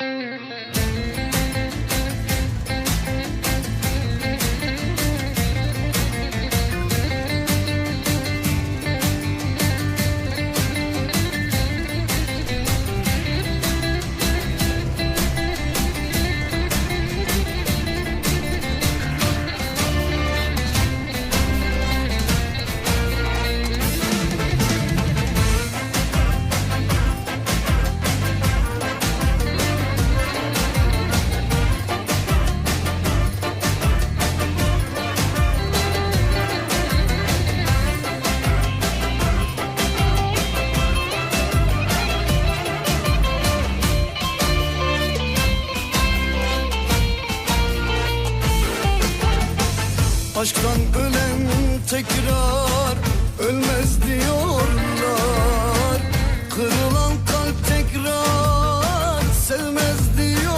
Mm-hmm. Aşktan ölen tekrar ölmez diyorlar. Kırılan kalp tekrar sevmez diyorlar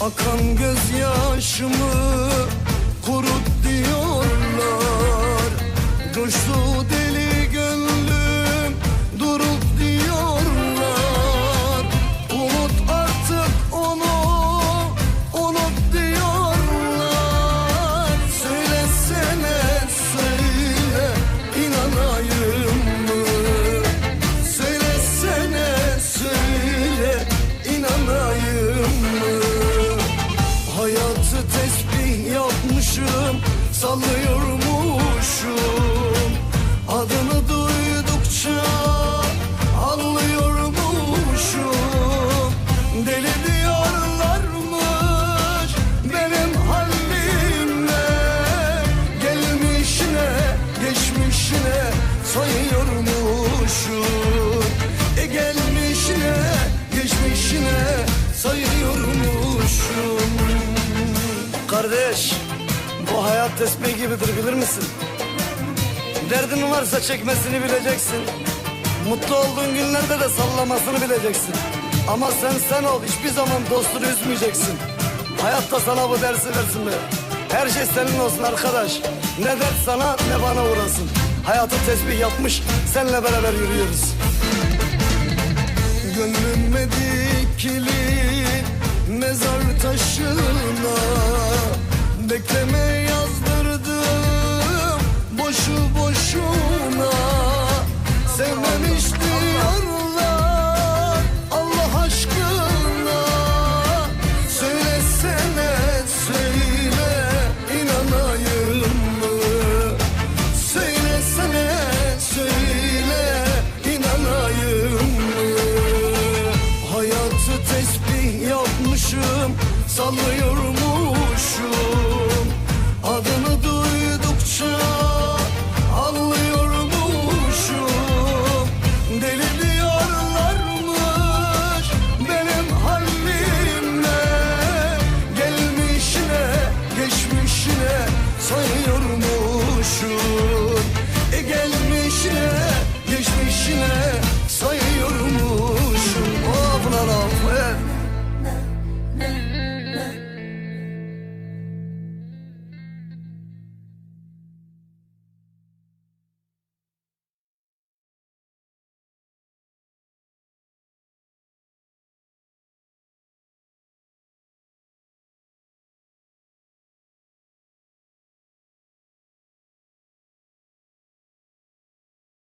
Akan gözyaşımı kurut diyorlar. Coştu deli sallıyormuşum Adını duydukça anlıyormuşum. Deli diyorlarmış benim halime Gelmişine geçmişine sayıyormuşum. E gelmişine geçmişine sayıyormuşum. Kardeş tesbih gibidir bilir misin? Derdin varsa çekmesini bileceksin. Mutlu olduğun günlerde de sallamasını bileceksin. Ama sen sen ol hiçbir zaman dostunu üzmeyeceksin. Hayatta sana bu dersi versin be. Her şey senin olsun arkadaş. Ne dert sana ne bana uğrasın. Hayatı tesbih yapmış senle beraber yürüyoruz Yapmışım sallıyorum